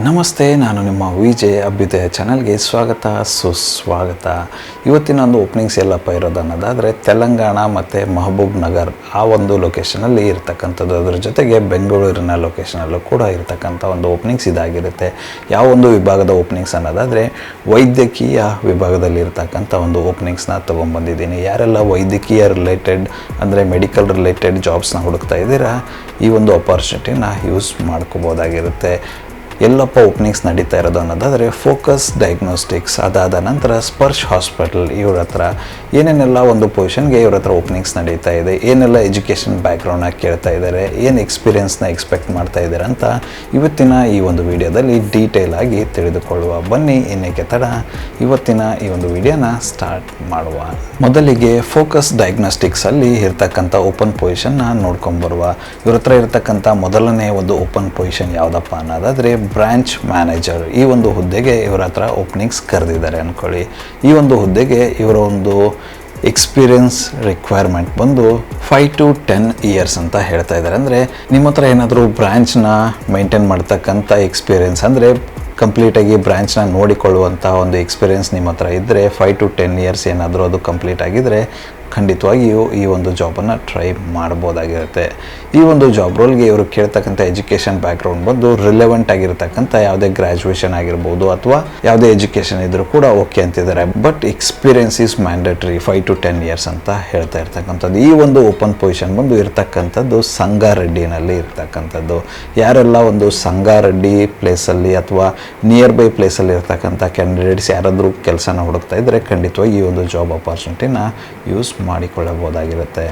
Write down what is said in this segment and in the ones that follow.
ನಮಸ್ತೆ, ನಾನು ನಿಮ್ಮ ವಿಜಯ್ ಅಭ್ಯುದಯ ಚಾನಲ್ಗೆ ಸ್ವಾಗತ, ಸುಸ್ವಾಗತ. ಇವತ್ತಿನ ಒಂದು ಓಪನಿಂಗ್ಸ್ ಎಲ್ಲಪ್ಪ ಇರೋದು ಅನ್ನೋದಾದರೆ ತೆಲಂಗಾಣ ಮತ್ತು ಮಹಬೂಬ್ ನಗರ್ ಆ ಒಂದು ಲೊಕೇಶನಲ್ಲಿ ಇರ್ತಕ್ಕಂಥದ್ದು. ಅದ್ರ ಜೊತೆಗೆ ಬೆಂಗಳೂರಿನ ಲೊಕೇಶನಲ್ಲೂ ಕೂಡ ಇರ್ತಕ್ಕಂಥ ಒಂದು ಓಪನಿಂಗ್ಸ್ ಇದಾಗಿರುತ್ತೆ. ಯಾವ ಒಂದು ವಿಭಾಗದ ಓಪನಿಂಗ್ಸ್ ಅನ್ನೋದಾದರೆ ವೈದ್ಯಕೀಯ ವಿಭಾಗದಲ್ಲಿ ಇರ್ತಕ್ಕಂಥ ಒಂದು ಓಪನಿಂಗ್ಸ್ನ ತೊಗೊಂಬಂದಿದ್ದೀನಿ. ಯಾರೆಲ್ಲ ವೈದ್ಯಕೀಯ ರಿಲೇಟೆಡ್ ಅಂದರೆ ಮೆಡಿಕಲ್ ರಿಲೇಟೆಡ್ ಜಾಬ್ಸ್ನ ಹುಡುಕ್ತಾ ಇದ್ದೀರಾ, ಈ ಒಂದು ಅಪಾರ್ಚುನಿಟಿನ ಯೂಸ್ ಮಾಡ್ಕೋಬೋದಾಗಿರುತ್ತೆ. ಎಲ್ಲಪ್ಪ ಓಪನಿಂಗ್ಸ್ ನಡೀತಾ ಇರೋದು ಅನ್ನೋದಾದರೆ ಫೋಕಸ್ ಡಯಾಗ್ನೋಸ್ಟಿಕ್ಸ್ ಅದಾದ ನಂತರ ಸ್ಪರ್ಶ್ ಹಾಸ್ಪಿಟಲ್ ಇವ್ರ ಹತ್ರ ಏನೇನೆಲ್ಲ ಒಂದು ಪೊಸಿಷನ್ಗೆ ಇವ್ರ ಹತ್ರ ಓಪನಿಂಗ್ಸ್ ನಡೀತಾ ಇದೆ, ಏನೆಲ್ಲ ಎಜುಕೇಷನ್ ಬ್ಯಾಕ್ಗ್ರೌಂಡಾಗಿ ಕೇಳ್ತಾ ಇದ್ದಾರೆ ಏನು ಎಕ್ಸ್ಪೀರಿಯನ್ಸ್ನ ಎಕ್ಸ್ಪೆಕ್ಟ್ ಮಾಡ್ತಾ ಇದ್ದಾರೆ ಅಂತ ಇವತ್ತಿನ ಈ ಒಂದು ವಿಡಿಯೋದಲ್ಲಿ ಡೀಟೇಲ್ ಆಗಿ ತಿಳಿದುಕೊಳ್ಳುವ. ಬನ್ನಿ, ಇನ್ನೇಕೆ ತಡ. ಇವತ್ತಿನ ಈ ಒಂದು ವಿಡಿಯೋನ ಸ್ಟಾರ್ಟ್ ಮಾಡುವ. ಮೊದಲಿಗೆ ಫೋಕಸ್ ಡಯಾಗ್ನೋಸ್ಟಿಕ್ಸಲ್ಲಿ ಇರ್ತಕ್ಕಂಥ ಓಪನ್ ಪೊಸಿಷನ್ನ ನೋಡ್ಕೊಂಬರುವ ಇವ್ರ ಹತ್ರ ಇರ್ತಕ್ಕಂಥ ಮೊದಲನೇ ಒಂದು ಓಪನ್ ಪೊಸಿಷನ್ ಯಾವುದಪ್ಪ ಅನ್ನೋದಾದರೆ ಬ್ರಾಂಚ್ ಮ್ಯಾನೇಜರ್ ಈ ಒಂದು ಹುದ್ದೆಗೆ ಇವರ ಹತ್ರ ಓಪನಿಂಗ್ಸ್ ಕರೆದಿದ್ದಾರೆ ಅಂದ್ಕೊಳ್ಳಿ ಈ ಒಂದು ಹುದ್ದೆಗೆ ಇವರ ಒಂದು ಎಕ್ಸ್ಪೀರಿಯನ್ಸ್ ರಿಕ್ವೈರ್ಮೆಂಟ್ ಬಂದು ಫೈವ್ ಟು ಟೆನ್ ಇಯರ್ಸ್ ಅಂತ ಹೇಳ್ತಾ ಇದ್ದಾರೆ. ಅಂದರೆ ನಿಮ್ಮ ಹತ್ರ ಏನಾದರೂ ಬ್ರ್ಯಾಂಚ್ನ ಮೇಂಟೈನ್ ಮಾಡ್ತಕ್ಕಂಥ ಎಕ್ಸ್ಪೀರಿಯನ್ಸ್ ಅಂದರೆ ಕಂಪ್ಲೀಟಾಗಿ ಬ್ರ್ಯಾಂಚ್ನ ನೋಡಿಕೊಳ್ಳುವಂಥ ಒಂದು ಎಕ್ಸ್ಪೀರಿಯೆನ್ಸ್ ನಿಮ್ಮ ಹತ್ರ ಇದ್ದರೆ ಫೈವ್ ಟು ಟೆನ್ ಇಯರ್ಸ್ ಏನಾದರೂ ಅದು ಕಂಪ್ಲೀಟ್ ಆಗಿದ್ದರೆ ಖಂಡಿತವಾಗಿಯೂ ಈ ಒಂದು ಜಾಬನ್ನು ಟ್ರೈ ಮಾಡ್ಬೋದಾಗಿರುತ್ತೆ. ಈ ಒಂದು ಜಾಬ್ ರೋಲ್ಗೆ ಇವರು ಕೇಳ್ತಕ್ಕಂಥ ಎಜುಕೇಷನ್ ಬ್ಯಾಕ್ಗ್ರೌಂಡ್ ಬಂದು ರಿಲೆವೆಂಟ್ ಆಗಿರ್ತಕ್ಕಂಥ ಯಾವುದೇ ಗ್ರ್ಯಾಜುಯೇಷನ್ ಆಗಿರ್ಬೋದು ಅಥವಾ ಯಾವುದೇ ಎಜುಕೇಷನ್ ಇದ್ದರೂ ಕೂಡ ಓಕೆ ಅಂತಿದ್ದಾರೆ. But experience is mandatory five to ten years ಅಂತ ಹೇಳ್ತಾ ಇರ್ತಕ್ಕಂಥದ್ದು. ಈ ಒಂದು ಓಪನ್ ಪೊಸಿಷನ್ ಬಂದು ಇರ್ತಕ್ಕಂಥದ್ದು ಸಂಗಾರೆಡ್ಡಿನಲ್ಲಿ ಇರ್ತಕ್ಕಂಥದ್ದು. ಯಾರೆಲ್ಲ ಒಂದು ಸಂಗಾರೆಡ್ಡಿ ಪ್ಲೇಸಲ್ಲಿ ಅಥವಾ ನಿಯರ್ ಬೈ ಪ್ಲೇಸಲ್ಲಿ ಇರ್ತಕ್ಕಂಥ ಕ್ಯಾಂಡಿಡೇಟ್ಸ್ ಯಾರಾದರೂ ಕೆಲಸನ ಹುಡುಕ್ತಾ ಇದ್ದರೆ ಖಂಡಿತವಾಗಿ ಈ ಒಂದು ಜಾಬ್ ಅಪಾರ್ಚುನಿಟಿನ ಯೂಸ್ ಮಾಡಿಕೊಳ್ಳಬಹುದಾಗಿರುತ್ತೆ.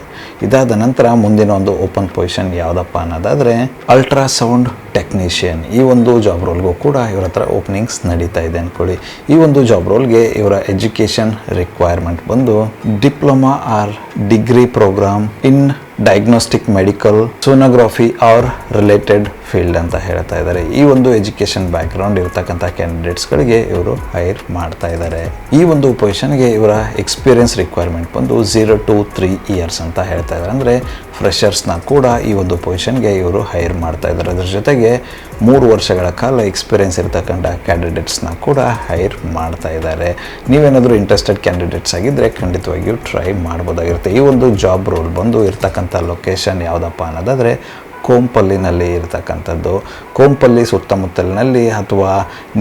ಇದಾದ ನಂತರ ಮುಂದಿನ ಒಂದು ಓಪನ್ ಪೊಸಿಷನ್ ಯಾವುದಪ್ಪ ಅನ್ನೋದಾದರೆ ಅಲ್ಟ್ರಾಸೌಂಡ್ ಟೆಕ್ನಿಷಿಯನ್ ಈ ಒಂದು ಜಾಬ್ ರೋಲ್ಗೂ ಕೂಡ ಇವರ ಹತ್ರ ಓಪನಿಂಗ್ಸ್ ನಡೀತಾ ಇದೆ ಅಂದ್ಕೊಳ್ಳಿ ಈ ಒಂದು ಜಾಬ್ ರೋಲ್ಗೆ ಇವರ ಎಜುಕೇಷನ್ ರಿಕ್ವೈರ್ಮೆಂಟ್ ಬಂದು diploma or degree programme in diagnostic medical sonography or related field ಅಂತ ಹೇಳ್ತಾ ಇದ್ದಾರೆ. ಈ ಒಂದು ಎಜುಕೇಷನ್ ಬ್ಯಾಕ್ಗ್ರೌಂಡ್ ಇರ್ತಕ್ಕಂಥ ಕ್ಯಾಂಡಿಡೇಟ್ಸ್ಗಳಿಗೆ ಇವರು ಹೈರ್ ಮಾಡ್ತಾ ಇದ್ದಾರೆ. ಈ ಒಂದು ಪೊಸಿಷನ್ಗೆ ಇವರ ಎಕ್ಸ್ಪೀರಿಯನ್ಸ್ ರಿಕ್ವೈರ್ಮೆಂಟ್ ಬಂದು ಝೀರೋ ಟು ತ್ರೀ ಇಯರ್ಸ್ ಅಂತ ಹೇಳ್ತಾ ಇದ್ದಾರೆ. ಅಂದರೆ ಫ್ರೆಷರ್ಸ್ನ ಕೂಡ ಈ ಒಂದು ಪೊಸಿಷನ್ಗೆ ಇವರು ಹೈರ್ ಮಾಡ್ತಾ ಇದ್ದಾರೆ. ಅದರ ಜೊತೆಗೆ ಮೂರು ವರ್ಷಗಳ ಕಾಲ ಎಕ್ಸ್ಪೀರಿಯನ್ಸ್ ಇರ್ತಕ್ಕಂಥ ಕ್ಯಾಂಡಿಡೇಟ್ಸ್ನ ಕೂಡ ಹೈರ್ ಮಾಡ್ತಾ ಇದ್ದಾರೆ. ನೀವೇನಾದರೂ ಇಂಟ್ರೆಸ್ಟೆಡ್ ಕ್ಯಾಂಡಿಡೇಟ್ಸ್ ಆಗಿದ್ದರೆ ಖಂಡಿತವಾಗಿಯೂ ಟ್ರೈ ಮಾಡ್ಬೋದಾಗಿರುತ್ತೆ. ಈ ಒಂದು ಜಾಬ್ ರೋಲ್ ಬಂದು ಇರ್ತಕ್ಕಂಥ ಲೊಕೇಶನ್ ಯಾವುದಪ್ಪ ಅನ್ನೋದಾದರೆ ಕೋಂಪಲ್ಲಿನಲ್ಲಿ ಇರತಕ್ಕಂಥದ್ದು. ಕೋಂಪಲ್ಲಿ ಸುತ್ತಮುತ್ತಲಿನಲ್ಲಿ ಅಥವಾ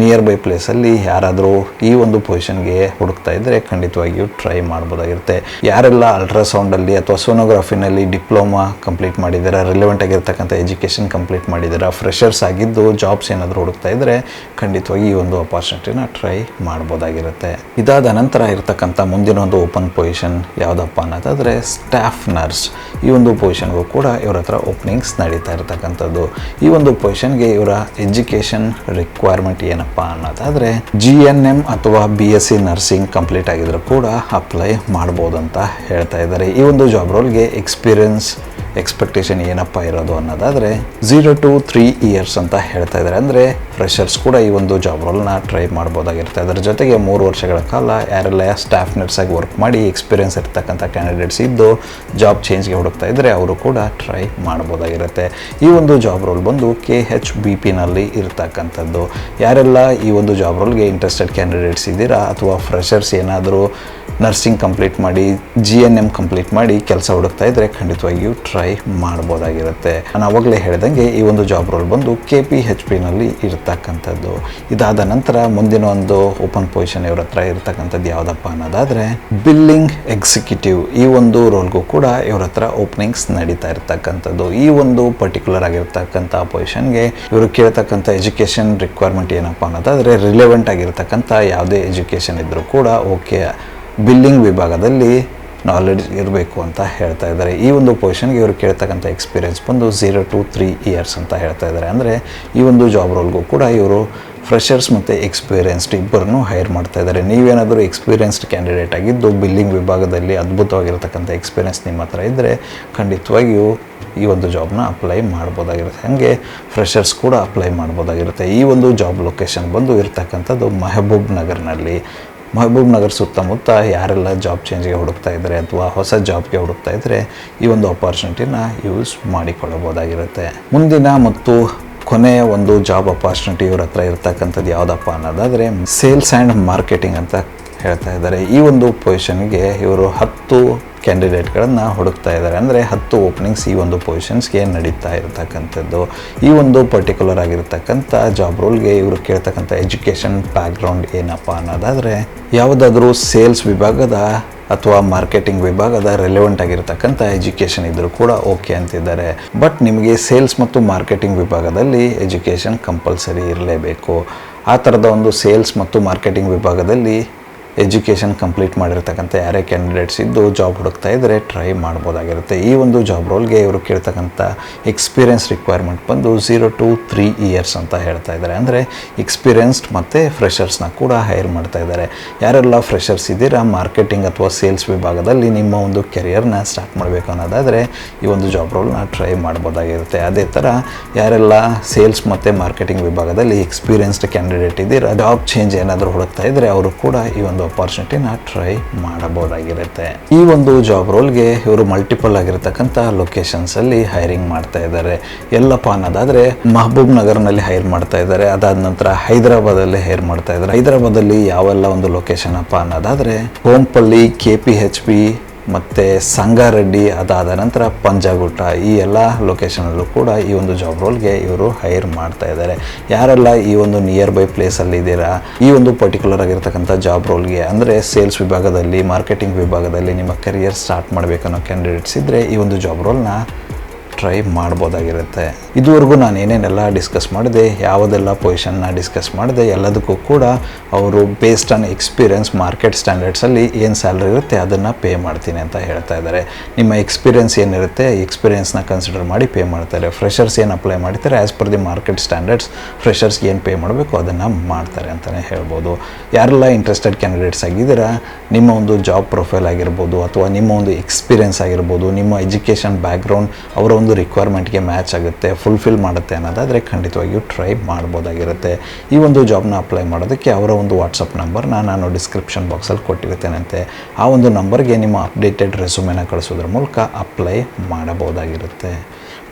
ನಿಯರ್ ಬೈ ಪ್ಲೇಸಲ್ಲಿ ಯಾರಾದರೂ ಈ ಒಂದು ಪೊಸಿಷನ್ಗೆ ಹುಡುಕ್ತಾ ಇದ್ದರೆ ಖಂಡಿತವಾಗಿಯೂ ಟ್ರೈ ಮಾಡ್ಬೋದಾಗಿರುತ್ತೆ. ಯಾರೆಲ್ಲ ಅಲ್ಟ್ರಾಸೌಂಡಲ್ಲಿ ಅಥವಾ ಸೋನೋಗ್ರಫಿನಲ್ಲಿ ಡಿಪ್ಲೊಮಾ ಕಂಪ್ಲೀಟ್ ಮಾಡಿದ್ದೀರಾ ರಿಲೆವೆಂಟ್ ಆಗಿರ್ತಕ್ಕಂಥ ಎಜುಕೇಷನ್ ಕಂಪ್ಲೀಟ್ ಮಾಡಿದ್ದೀರಾ ಫ್ರೆಷರ್ಸ್ ಆಗಿದ್ದು ಜಾಬ್ಸ್ ಏನಾದರೂ ಹುಡುಕ್ತಾ ಇದ್ದರೆ ಖಂಡಿತವಾಗಿ ಈ ಒಂದು ಅಪಾರ್ಚುನಿಟಿನ ಟ್ರೈ ಮಾಡ್ಬೋದಾಗಿರುತ್ತೆ. ಇದಾದ ನಂತರ ಇರತಕ್ಕಂಥ ಮುಂದಿನ ಒಂದು ಓಪನ್ ಪೊಸಿಷನ್ ಯಾವುದಪ್ಪ ಅನ್ನೋದಾದರೆ ಸ್ಟಾಫ್ ನರ್ಸ್ ಈ ಒಂದು ಪೊಸಿಷನ್ಗೂ ಕೂಡ ಇವರ ಹತ್ರ ಓಪನಿಂಗ್ಸ್ ನಡೀತಾ ಇರತಕ್ಕಂಥದ್ದು. ಈ ಒಂದು ಪೊಸಿಷನ್ಗೆ ಇವರ ಎಜುಕೇಷನ್ ರಿಕ್ವೈರ್ಮೆಂಟ್ ಏನಪ್ಪ ಅನ್ನೋದಾದರೆ ಜಿ ಎನ್ ಎಂ ಅಥವಾ B S C nursing complete ಆಗಿದ್ರು ಕೂಡ ಅಪ್ಲೈ ಮಾಡ್ಬೋದು ಅಂತ ಹೇಳ್ತಾ ಇದ್ದಾರೆ. ಈ ಒಂದು ಜಾಬ್ ರೋಲ್ಗೆ ಎಕ್ಸ್ಪೀರಿಯನ್ಸ್ ಎಕ್ಸ್ಪೆಕ್ಟೇಷನ್ ಏನಪ್ಪ ಇರೋದು ಅನ್ನೋದಾದರೆ ಝೀರೋ ಟು ತ್ರೀ ಇಯರ್ಸ್ ಅಂತ ಹೇಳ್ತಾ ಇದ್ದಾರೆ. ಅಂದರೆ ಫ್ರೆಷರ್ಸ್ ಕೂಡ ಈ ಒಂದು ಜಾಬ್ ರೋಲ್ನ ಟ್ರೈ ಮಾಡ್ಬೋದಾಗಿರುತ್ತೆ. ಅದರ ಜೊತೆಗೆ ಮೂರು ವರ್ಷಗಳ ಕಾಲ ಯಾರೆಲ್ಲ ಸ್ಟಾಫ್ ನರ್ಸಾಗಿ ವರ್ಕ್ ಮಾಡಿ ಎಕ್ಸ್ಪೀರಿಯನ್ಸ್ ಇರ್ತಕ್ಕಂಥ ಕ್ಯಾಂಡಿಡೇಟ್ಸ್ ಇದ್ದು ಜಾಬ್ ಚೇಂಜ್ಗೆ ಹುಡುಕ್ತಾ ಇದ್ದರೆ ಅವರು ಕೂಡ ಟ್ರೈ ಮಾಡ್ಬೋದಾಗಿರುತ್ತೆ. ಈ ಒಂದು ಜಾಬ್ ರೋಲ್ ಬಂದು ಕೆ ಎಚ್ ಬಿ ಪಿನಲ್ಲಿ ಇರ್ತಕ್ಕಂಥದ್ದು. ಯಾರೆಲ್ಲ ಈ ಒಂದು ಜಾಬ್ ರೋಲ್ಗೆ ಇಂಟ್ರೆಸ್ಟೆಡ್ ಕ್ಯಾಂಡಿಡೇಟ್ಸ್ ಇದ್ದೀರಾ ಅಥವಾ ಫ್ರೆಷರ್ಸ್ ಏನಾದರೂ ನರ್ಸಿಂಗ್ ಕಂಪ್ಲೀಟ್ ಮಾಡಿ ಜಿ ಎನ್ ಎಂ ಕಂಪ್ಲೀಟ್ ಮಾಡಿ ಕೆಲಸ ಹುಡುಕ್ತಾ ಇದ್ದರೆ ಖಂಡಿತವಾಗಿಯೂ ಟ್ರೈ ಮಾಡ್ಬೋದಾಗಿರುತ್ತೆ. ನಾನು ಆವಾಗಲೇ ಹೇಳಿದಂಗೆ ಈ ಒಂದು ಜಾಬ್ ರೋಲ್ ಬಂದು ಕೆ ಪಿ ಹೆಚ್ ಪಿನಲ್ಲಿ ಇರ್ತಕ್ಕಂಥದ್ದು. ಇದಾದ ನಂತರ ಮುಂದಿನ ಒಂದು ಓಪನ್ ಪೊಸಿಷನ್ ಇವ್ರ ಹತ್ರ ಇರತಕ್ಕಂಥದ್ದು ಯಾವುದಪ್ಪ ಅನ್ನೋದಾದರೆ ಬಿಲ್ಲಿಂಗ್ ಎಕ್ಸಿಕ್ಯೂಟಿವ್ ಈ ಒಂದು ರೋಲ್ಗೂ ಕೂಡ ಇವ್ರ ಹತ್ರ ಓಪನಿಂಗ್ಸ್ ನಡೀತಾ ಇರ್ತಕ್ಕಂಥದ್ದು. ಈ ಒಂದು ಪರ್ಟಿಕ್ಯುಲರ್ ಆಗಿರ್ತಕ್ಕಂಥ ಪೊಸಿಷನ್ಗೆ ಇವರು ಕೇಳ್ತಕ್ಕಂಥ ಎಜುಕೇಷನ್ ರಿಕ್ವೈರ್ಮೆಂಟ್ ಏನಪ್ಪ ಅನ್ನೋದಾದರೆ ರಿಲೆವೆಂಟ್ ಆಗಿರ್ತಕ್ಕಂಥ ಯಾವುದೇ ಎಜುಕೇಷನ್ ಇದ್ದರೂ ಕೂಡ ಓಕೆ ಬಿಲ್ಲಿಂಗ್ ವಿಭಾಗದಲ್ಲಿ ನಾಲೆಡ್ಜ್ ಇರಬೇಕು ಅಂತ ಹೇಳ್ತಾ ಇದ್ದಾರೆ. ಈ ಒಂದು ಪೊಸಿಷನ್ಗೆ ಇವರು ಕೇಳ್ತಕ್ಕಂಥ ಎಕ್ಸ್ಪೀರಿಯನ್ಸ್ ಬಂದು ಝೀರೋ ಟು ತ್ರೀ ಇಯರ್ಸ್ ಅಂತ ಹೇಳ್ತಾ ಇದ್ದಾರೆ. ಅಂದರೆ ಈ ಒಂದು ಜಾಬ್ ರೋಲ್ಗೂ ಕೂಡ ಇವರು ಫ್ರೆಷರ್ಸ್ ಮತ್ತು ಎಕ್ಸ್ಪೀರಿಯೆನ್ಸ್ಡ್ ಇಬ್ಬರನ್ನು ಹೈರ್ ಮಾಡ್ತಾ ಇದ್ದಾರೆ. ನೀವೇನಾದರೂ ಎಕ್ಸ್ಪೀರಿಯೆನ್ಸ್ಡ್ ಕ್ಯಾಂಡಿಡೇಟ್ ಆಗಿದ್ದು ಬಿಲ್ಲಿಂಗ್ ವಿಭಾಗದಲ್ಲಿ ಅದ್ಭುತವಾಗಿರ್ತಕ್ಕಂಥ ಎಕ್ಸ್ಪೀರಿಯನ್ಸ್ ನಿಮ್ಮ ಹತ್ರ ಇದ್ದರೆ ಖಂಡಿತವಾಗಿಯೂ ಈ ಒಂದು ಜಾಬ್ನ ಅಪ್ಲೈ ಮಾಡ್ಬೋದಾಗಿರುತ್ತೆ. ಹಾಗೆ ಫ್ರೆಷರ್ಸ್ ಕೂಡ ಅಪ್ಲೈ ಮಾಡ್ಬೋದಾಗಿರುತ್ತೆ. ಈ ಒಂದು ಜಾಬ್ ಲೊಕೇಶನ್ ಬಂದು ಇರತಕ್ಕಂಥದ್ದು ಮೆಹಬೂಬ್ ನಗರ್ನಲ್ಲಿ. ಮಹಬೂಬ್ ನಗರ್ ಸುತ್ತಮುತ್ತ ಯಾರೆಲ್ಲ ಜಾಬ್ ಚೇಂಜ್ಗೆ ಹುಡುಕ್ತಾ ಇದ್ದಾರೆ ಅಥವಾ ಹೊಸ ಜಾಬ್ಗೆ ಹುಡುಕ್ತಾ ಇದ್ದರೆ ಈ ಒಂದು ಅಪಾರ್ಚುನಿಟಿನ ಯೂಸ್ ಮಾಡಿಕೊಳ್ಳಬಹುದಾಗಿರುತ್ತೆ. ಮುಂದಿನ ಮತ್ತು ಕೊನೆಯ ಒಂದು ಜಾಬ್ ಅಪಾರ್ಚುನಿಟಿ ಇವ್ರ ಹತ್ರ ಇರ್ತಕ್ಕಂಥದ್ದು ಯಾವುದಪ್ಪ ಅನ್ನೋದಾದರೆ ಸೇಲ್ಸ್ ಆ್ಯಂಡ್ ಮಾರ್ಕೆಟಿಂಗ್ ಅಂತ ಹೇಳ್ತಾ ಇದ್ದಾರೆ. ಈ ಒಂದು ಪೊಸಿಷನ್ಗೆ ಇವರು ಹತ್ತು ಕ್ಯಾಂಡಿಡೇಟ್ಗಳನ್ನು ಹುಡುಕ್ತಾ ಇದ್ದಾರೆ. ಅಂದರೆ ಹತ್ತು ಓಪನಿಂಗ್ಸ್ ಈ ಒಂದು ಪೊಸಿಷನ್ಸ್ಗೆ ನಡೀತಾ ಇರತಕ್ಕಂಥದ್ದು. ಈ ಒಂದು ಪರ್ಟಿಕ್ಯುಲರ್ ಆಗಿರತಕ್ಕಂಥ ಜಾಬ್ ರೋಲ್ಗೆ ಇವರು ಕೇಳ್ತಕ್ಕಂಥ ಎಜುಕೇಷನ್ ಬ್ಯಾಕ್ಗ್ರೌಂಡ್ ಏನಪ್ಪ ಅನ್ನೋದಾದರೆ, ಯಾವುದಾದ್ರೂ ಸೇಲ್ಸ್ ವಿಭಾಗದ ಅಥವಾ ಮಾರ್ಕೆಟಿಂಗ್ ವಿಭಾಗದ ರೆಲೆವೆಂಟ್ ಆಗಿರತಕ್ಕಂಥ ಎಜುಕೇಷನ್ ಇದ್ದರೂ ಕೂಡ ಓಕೆ ಅಂತಿದ್ದಾರೆ. ಬಟ್ ನಿಮಗೆ ಸೇಲ್ಸ್ ಮತ್ತು ಮಾರ್ಕೆಟಿಂಗ್ ವಿಭಾಗದಲ್ಲಿ ಎಜುಕೇಷನ್ ಕಂಪಲ್ಸರಿ ಇರಲೇಬೇಕು. ಆ ಥರದ ಒಂದು ಸೇಲ್ಸ್ ಮತ್ತು ಮಾರ್ಕೆಟಿಂಗ್ ವಿಭಾಗದಲ್ಲಿ ಎಜುಕೇಷನ್ ಕಂಪ್ಲೀಟ್ ಮಾಡಿರ್ತಕ್ಕಂಥ ಯಾರೇ ಕ್ಯಾಂಡಿಡೇಟ್ಸ್ ಇದ್ದು ಜಾಬ್ ಹುಡುಕ್ತಾ ಇದ್ದರೆ ಟ್ರೈ ಮಾಡ್ಬೋದಾಗಿರುತ್ತೆ. ಈ ಒಂದು ಜಾಬ್ ರೋಲ್ಗೆ ಇವರು ಕೇಳ್ತಕ್ಕಂಥ ಎಕ್ಸ್ಪೀರಿಯನ್ಸ್ ರಿಕ್ವೈರ್ಮೆಂಟ್ ಬಂದು ಝೀರೋ ಟು ತ್ರೀ ಇಯರ್ಸ್ ಅಂತ ಹೇಳ್ತಾ ಇದ್ದಾರೆ. ಅಂದರೆ ಎಕ್ಸ್ಪೀರಿಯನ್ಸ್ಡ್ ಮತ್ತು ಫ್ರೆಷರ್ಸ್ನ ಕೂಡ ಹೈರ್ ಮಾಡ್ತಾ ಇದ್ದಾರೆ. ಯಾರೆಲ್ಲ ಫ್ರೆಷರ್ಸ್ ಇದ್ದೀರಾ ಮಾರ್ಕೆಟಿಂಗ್ ಅಥವಾ ಸೇಲ್ಸ್ ವಿಭಾಗದಲ್ಲಿ ನಿಮ್ಮ ಒಂದು ಕೆರಿಯರ್ನ ಸ್ಟಾರ್ಟ್ ಮಾಡಬೇಕು ಅನ್ನೋದಾದರೆ ಈ ಒಂದು ಜಾಬ್ ರೋಲ್ನ ಟ್ರೈ ಮಾಡ್ಬೋದಾಗಿರುತ್ತೆ. ಅದೇ ಥರ ಯಾರೆಲ್ಲ ಸೇಲ್ಸ್ ಮತ್ತು ಮಾರ್ಕೆಟಿಂಗ್ ವಿಭಾಗದಲ್ಲಿ ಎಕ್ಸ್ಪೀರಿಯನ್ಸ್ಡ್ ಕ್ಯಾಂಡಿಡೇಟ್ ಇದ್ದೀರಾ ಜಾಬ್ ಚೇಂಜ್ ಏನಾದರೂ ಹುಡುಕ್ತಾ ಇದ್ದರೆ ಅವರು ಕೂಡ ಈ ಒಂದು ಅಪಾರ್ಚುನಿಟಿನ ಟ್ರೈ ಮಾಡಬಹುದಾಗಿರುತ್ತೆ. ಈ ಒಂದು ಜಾಬ್ ರೋಲ್ಗೆ ಇವರು ಮಲ್ಟಿಪಲ್ ಆಗಿರತಕ್ಕಂಥ ಲೊಕೇಶನ್ಸ್ ಅಲ್ಲಿ ಹೈರಿಂಗ್ ಮಾಡ್ತಾ ಇದ್ದಾರೆ. ಎಲ್ಲಪ್ಪ ಅನ್ನೋದಾದ್ರೆ ಮಹಬೂಬ್ ನಗರ್ನಲ್ಲಿ ಹೈರ್ ಮಾಡ್ತಾ ಇದ್ದಾರೆ. ಅದಾದ ನಂತರ ಹೈದರಾಬಾದ್ ಅಲ್ಲಿ ಹೈರ್ ಮಾಡ್ತಾ ಇದ್ದಾರೆ. ಹೈದರಾಬಾದ್ ಅಲ್ಲಿ ಯಾವೆಲ್ಲ ಒಂದು ಲೊಕೇಶನ್ ಅಪ್ಪ ಅನ್ನೋದಾದ್ರೆ Kompally K P H P ಮತ್ತು ಸಂಗಾರೆಡ್ಡಿ ಅದಾದ ನಂತರ ಪಂಜಾಗುಟ್ಟ ಈ ಎಲ್ಲ ಲೊಕೇಶನಲ್ಲೂ ಕೂಡ ಈ ಒಂದು ಜಾಬ್ ರೋಲ್ಗೆ ಇವರು ಹೈರ್ ಮಾಡ್ತಾ ಇದ್ದಾರೆ. ಯಾರೆಲ್ಲ ಈ ಒಂದು ನಿಯರ್ ಬೈ ಪ್ಲೇಸಲ್ಲಿ ಇದ್ದೀರಾ? ಈ ಒಂದು ಪರ್ಟಿಕ್ಯುಲರ್ ಆಗಿರ್ತಕ್ಕಂಥ ಜಾಬ್ ರೋಲ್ಗೆ ಅಂದರೆ ಸೇಲ್ಸ್ ವಿಭಾಗದಲ್ಲಿ ಮಾರ್ಕೆಟಿಂಗ್ ವಿಭಾಗದಲ್ಲಿ ನಿಮ್ಮ ಕರಿಯರ್ ಸ್ಟಾರ್ಟ್ ಮಾಡಬೇಕನ್ನೋ ಕ್ಯಾಂಡಿಡೇಟ್ಸ್ ಇದ್ದರೆ ಈ ಒಂದು ಜಾಬ್ ರೋಲ್ನ ಟ್ರೈ ಮಾಡ್ಬೋದಾಗಿರುತ್ತೆ. ಇದುವರೆಗೂ ನಾನು ಏನೇನೆಲ್ಲ ಡಿಸ್ಕಸ್ ಮಾಡಿದೆ, ಯಾವುದೆಲ್ಲ ಪೊಸಿಷನ್ನ ಡಿಸ್ಕಸ್ ಮಾಡಿದೆ, ಎಲ್ಲದಕ್ಕೂ ಕೂಡ ಅವರು ಬೇಸ್ಡ್ ಆನ್ ಎಕ್ಸ್ಪೀರಿಯನ್ಸ್ ಮಾರ್ಕೆಟ್ ಸ್ಟ್ಯಾಂಡರ್ಡ್ಸಲ್ಲಿ ಏನು ಸ್ಯಾಲ್ರಿ ಇರುತ್ತೆ ಅದನ್ನು ಪೇ ಮಾಡ್ತೀನಿ ಅಂತ ಹೇಳ್ತಾ ಇದ್ದಾರೆ. ನಿಮ್ಮ ಎಕ್ಸ್ಪೀರಿಯನ್ಸ್ ಏನಿರುತ್ತೆ ಎಕ್ಸ್ಪೀರಿಯನ್ಸ್ನ ಕನ್ಸಿಡರ್ ಮಾಡಿ ಪೇ ಮಾಡ್ತಾರೆ ಫ್ರೆಷರ್ಸ್ ಏನು ಅಪ್ಲೈ ಮಾಡ್ತಾರೆ as per the market standards ಫ್ರೆಷರ್ಸ್ಗೆ ಏನು ಪೇ ಮಾಡಬೇಕು ಅದನ್ನು ಮಾಡ್ತಾರೆ ಅಂತಲೇ ಹೇಳ್ಬೋದು. ಯಾರೆಲ್ಲ ಇಂಟ್ರೆಸ್ಟೆಡ್ ಕ್ಯಾಂಡಿಡೇಟ್ಸ್ ಆಗಿದ್ದೀರಾ, ನಿಮ್ಮ ಒಂದು ಜಾಬ್ ಪ್ರೊಫೈಲ್ ಆಗಿರ್ಬೋದು ಅಥವಾ ನಿಮ್ಮ ಒಂದು ಎಕ್ಸ್ಪೀರಿಯನ್ಸ್ ಆಗಿರ್ಬೋದು, ನಿಮ್ಮ ಎಜುಕೇಷನ್ ಬ್ಯಾಕ್ಗ್ರೌಂಡ್ ಅವರ ರಿಕ್ವೈರ್ಮೆಂಟ್ಗೆ ಮ್ಯಾಚ್ ಆಗುತ್ತೆ ಫುಲ್ಫಿಲ್ ಮಾಡುತ್ತೆ ಅನ್ನೋದಾದರೆ ಖಂಡಿತವಾಗಿಯೂ ಟ್ರೈ ಮಾಡ್ಬೋದಾಗಿರುತ್ತೆ. ಈ ಒಂದು ಜಾಬ್ನ ಅಪ್ಲೈ ಮಾಡೋದಕ್ಕೆ ಅವರ ಒಂದು ವಾಟ್ಸಪ್ ನಂಬರ್ನ ನಾನು ಡಿಸ್ಕ್ರಿಪ್ಷನ್ ಬಾಕ್ಸಲ್ಲಿ ಕೊಟ್ಟಿರ್ತೇನಂತೆ ಆ ಒಂದು ನಂಬರ್ಗೆ ನಿಮ್ಮ ಅಪ್ಡೇಟೆಡ್ ರೆಸ್ಯೂಮೆನ ಕಳಿಸೋದ್ರ ಮೂಲಕ ಅಪ್ಲೈ ಮಾಡಬಹುದಾಗಿರುತ್ತೆ.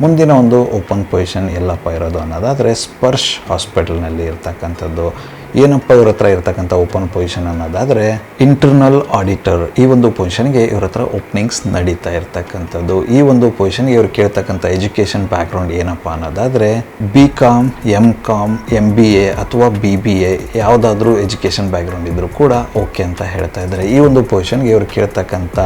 ಮುಂದಿನ ಒಂದು ಓಪನ್ ಪೊಸಿಷನ್ ಎಲ್ಲಪ್ಪ ಇರೋದು ಅನ್ನೋದಾದರೆ ಸ್ಪರ್ಶ್ ಹಾಸ್ಪಿಟಲ್ನಲ್ಲಿ ಇರ್ತಕ್ಕಂಥದ್ದು. ಏನಪ್ಪ ಇವ್ರ ಹತ್ರ ಇರತಕ್ಕಂಥ ಓಪನ್ ಪೊಸಿಷನ್ ಅನ್ನೋದಾದರೆ ಇಂಟರ್ನಲ್ ಆಡಿಟರ್ ಈ ಒಂದು ಪೊಸಿಷನ್ಗೆ ಇವ್ರ ಹತ್ರ ಓಪನಿಂಗ್ಸ್ ನಡೀತಾ ಇರ್ತಕ್ಕಂಥದ್ದು. ಈ ಒಂದು ಪೊಸಿಷನ್ಗೆ ಇವ್ರು ಕೇಳ್ತಕ್ಕಂಥ ಎಜುಕೇಷನ್ ಬ್ಯಾಕ್ಗ್ರೌಂಡ್ ಏನಪ್ಪ ಅನ್ನೋದಾದರೆ B Com M Com M B A ಅಥವಾ ಬಿ ಬಿ ಎ ಯಾವುದಾದ್ರೂ ಎಜುಕೇಷನ್ ಬ್ಯಾಕ್ಗ್ರೌಂಡ್ ಇದ್ದರೂ ಕೂಡ ಓಕೆ ಅಂತ ಹೇಳ್ತಾ ಇದ್ದಾರೆ. ಈ ಒಂದು ಪೊಸಿಷನ್ಗೆ ಇವ್ರು ಕೇಳ್ತಕ್ಕಂಥ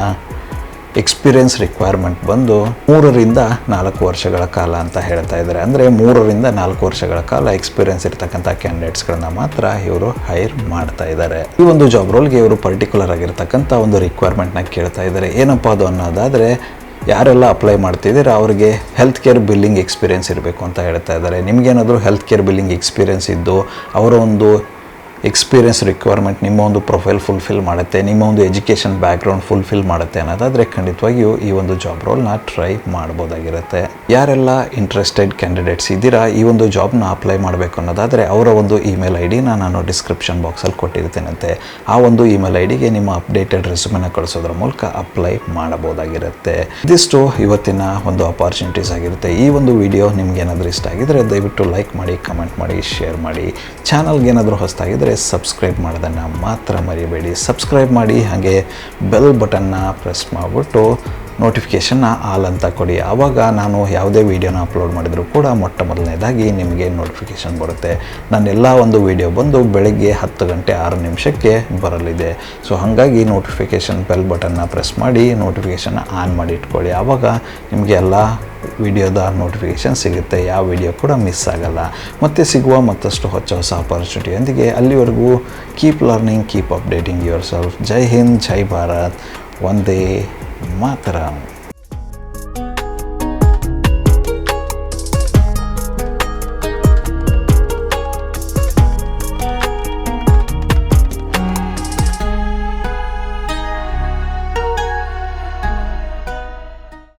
ಎಕ್ಸ್ಪೀರಿಯನ್ಸ್ ರಿಕ್ವೈರ್ಮೆಂಟ್ ಬಂದು ಮೂರರಿಂದ ನಾಲ್ಕು ವರ್ಷಗಳ ಕಾಲ ಅಂತ ಹೇಳ್ತಾ ಇದ್ದಾರೆ. ಅಂದರೆ ಮೂರರಿಂದ ನಾಲ್ಕು ವರ್ಷಗಳ ಕಾಲ ಎಕ್ಸ್ಪೀರಿಯನ್ಸ್ ಇರ್ತಕ್ಕಂಥ ಕ್ಯಾಂಡಿಡೇಟ್ಸ್ಗಳನ್ನ ಮಾತ್ರ ಇವರು ಹೈರ್ ಮಾಡ್ತಾ ಇದ್ದಾರೆ. ಈ ಒಂದು ಜಾಬ್ ರೋಲ್ಗೆ ಇವರು ಪರ್ಟಿಕ್ಯುಲರ್ ಆಗಿರ್ತಕ್ಕಂಥ ಒಂದು ರಿಕ್ವೈರ್ಮೆಂಟ್ನ ಕೇಳ್ತಾ ಇದ್ದಾರೆ. ಏನಪ್ಪ ಅದು ಅನ್ನೋದಾದರೆ, ಯಾರೆಲ್ಲ ಅಪ್ಲೈ ಮಾಡ್ತಿದ್ದೀರಾ ಅವರಿಗೆ ಹೆಲ್ತ್ ಕೇರ್ ಬಿಲ್ಲಿಂಗ್ ಎಕ್ಸ್ಪೀರಿಯನ್ಸ್ ಇರಬೇಕು ಅಂತ ಹೇಳ್ತಾ ಇದ್ದಾರೆ. ನಿಮಗೇನಾದರೂ ಹೆಲ್ತ್ ಕೇರ್ ಬಿಲ್ಲಿಂಗ್ ಎಕ್ಸ್ಪೀರಿಯನ್ಸ್ ಇದ್ದು ಅವರ ಒಂದು ಎಕ್ಸ್ಪೀರಿಯನ್ಸ್ ರಿಕ್ವೈರ್ಮೆಂಟ್ ನಿಮ್ಮ ಒಂದು ಪ್ರೊಫೈಲ್ ಫುಲ್ಫಿಲ್ ಮಾಡುತ್ತೆ ನಿಮ್ಮ ಒಂದು ಎಜುಕೇಷನ್ ಬ್ಯಾಕ್ಗ್ರೌಂಡ್ ಫುಲ್ಫಿಲ್ ಮಾಡುತ್ತೆ ಅನ್ನೋದಾದರೆ ಖಂಡಿತವಾಗಿಯೂ ಈ ಒಂದು ಜಾಬ್ ರೋಲ್ನ ಟ್ರೈ ಮಾಡ್ಬೋದಾಗಿರುತ್ತೆ. ಯಾರೆಲ್ಲ ಇಂಟ್ರೆಸ್ಟೆಡ್ ಕ್ಯಾಂಡಿಡೇಟ್ಸ್ ಇದ್ದೀರಾ, ಈ ಒಂದು ಜಾಬ್ನ ಅಪ್ಲೈ ಮಾಡಬೇಕು ಅನ್ನೋದಾದರೆ ಅವರ ಒಂದು ಇಮೇಲ್ ಐ ಡಿನ ನಾನು ಡಿಸ್ಕ್ರಿಪ್ಷನ್ ಬಾಕ್ಸಲ್ಲಿ ಕೊಟ್ಟಿರ್ತೇನಂತೆ. ಆ ಒಂದು ಇಮೇಲ್ ಐ ಡಿಗೆ ನಿಮ್ಮ ಅಪ್ಡೇಟೆಡ್ ರೆಸ್ಯೂಮೆನ ಕಳಿಸೋದ್ರ ಮೂಲಕ ಅಪ್ಲೈ ಮಾಡಬಹುದಾಗಿರುತ್ತೆ. ಇದಿಷ್ಟು ಇವತ್ತಿನ ಒಂದು ಅಪಾರ್ಚುನಿಟೀಸ್ ಆಗಿರುತ್ತೆ. ಈ ಒಂದು ವಿಡಿಯೋ ನಿಮ್ಗೆ ಏನಾದರೂ ಇಷ್ಟ ಆಗಿದ್ರೆ ದಯವಿಟ್ಟು ಲೈಕ್ ಮಾಡಿ ಕಮೆಂಟ್ ಮಾಡಿ ಶೇರ್ ಮಾಡಿ. ಚಾನಲ್ಗೆ ಏನಾದರೂ ಹೊಸದಾಗಿದ್ದರೆ ಸಬ್ಸ್ಕ್ರೈಬ್ ಮಾಡೋದನ್ನು ಮಾತ್ರ ಮರಿಬೇಡಿ. ಸಬ್ಸ್ಕ್ರೈಬ್ ಮಾಡಿ, ಹಾಗೆ ಬೆಲ್ ಬಟನ್ನ ಪ್ರೆಸ್ ಮಾಡಿಬಿಟ್ಟು ನೋಟಿಫಿಕೇಷನ್ನ ಆಲ್ ಅಂತ ಕೊಡಿ. ಆವಾಗ ನಾನು ಯಾವುದೇ ವೀಡಿಯೋನ ಅಪ್ಲೋಡ್ ಮಾಡಿದರೂ ಕೂಡ ಮೊಟ್ಟ ಮೊದಲನೇದಾಗಿ ನಿಮಗೆ ನೋಟಿಫಿಕೇಷನ್ ಬರುತ್ತೆ. ನನ್ನೆಲ್ಲ ಒಂದು ವೀಡಿಯೋ ಬಂದು ಬೆಳಗ್ಗೆ ಹತ್ತು ಗಂಟೆ ಆರು ನಿಮಿಷಕ್ಕೆ ಬರಲಿದೆ. ಸೊ, ಹಾಗಾಗಿ ನೋಟಿಫಿಕೇಷನ್ ಬೆಲ್ ಬಟನ್ನ ಪ್ರೆಸ್ ಮಾಡಿ, ನೋಟಿಫಿಕೇಷನ್ನ ಆನ್ ಮಾಡಿ ಇಟ್ಕೊಳ್ಳಿ. ಆವಾಗ ನಿಮಗೆ ಎಲ್ಲ ವಿಡಿಯೋದ ನೋಟಿಫಿಕೇಷನ್ ಸಿಗುತ್ತೆ. ಯಾವ ವಿಡಿಯೋ ಕೂಡ ಮಿಸ್ ಆಗಲ್ಲ. ಮತ್ತೆ ಸಿಗುವ ಮತ್ತಷ್ಟು ಹೊಚ್ಚ ಹೊಸ ಆಪರ್ಚುನಿಟಿಯೊಂದಿಗೆ ಅಲ್ಲಿವರೆಗೂ keep learning keep updating yourself ಜೈ ಹಿಂದ್, ಜೈ ಭಾರತ್. ಒಂದೇ ಮಾತರಂ.